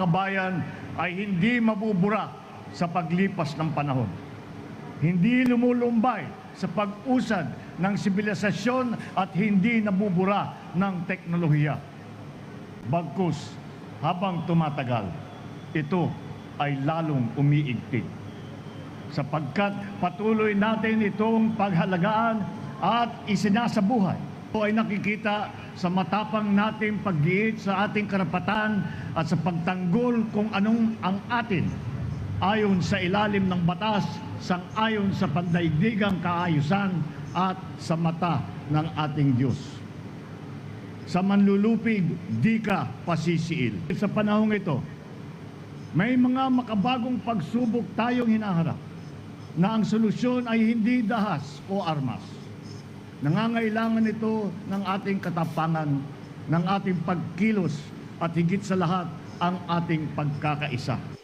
kabayan ay hindi mabubura sa paglipas ng panahon. Hindi lumulumbay sa pag-usad ng sibilisasyon at hindi nabubura ng teknolohiya. Bagkus, habang tumatagal, ito ay lalong umiigting. Sapagkat patuloy natin itong paghalagaan at isinasabuhay. Ito ay nakikita sa matapang nating paggiit sa ating karapatan at sa pagtanggol kung anong ang atin ayon sa ilalim ng batas sang ayon sa pandaigdigang kaayusan at sa mata ng ating Diyos. Sa manlulupig, di ka pasisiil. Sa panahong ito, may mga makabagong pagsubok tayong hinaharap na ang solusyon ay hindi dahas o armas. Nangangailangan ito ng ating katapangan, ng ating pagkilos at higit sa lahat ang ating pagkakaisa.